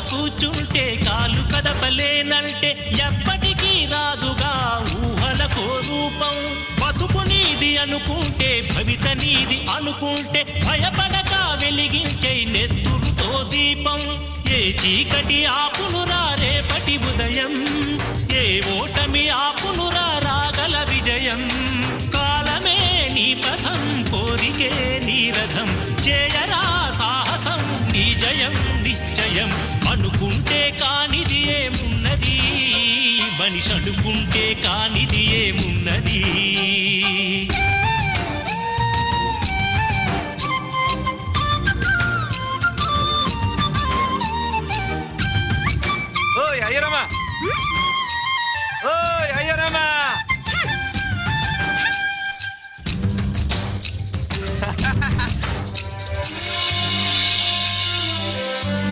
కూర్చుంటే కాలు కదపలేనంటే ఎప్పటికీ రాదుగా ఊహలకో రూపం. బతుకు నీది అనుకుంటే భవిత నీది అనుకుంటే భయపడక వెలిగించే నెత్తురుతో దీపం. ఏ చీకటి ఆపునురా రేపటి ఉదయం? ఏ ఓటమి ఆపునురా రాగల విజయం? అనుకుంటే కానిది ఏమున్నది? మనిషి అనుకుంటే కానిది ఏమున్నది? అయ్యరమ్మా.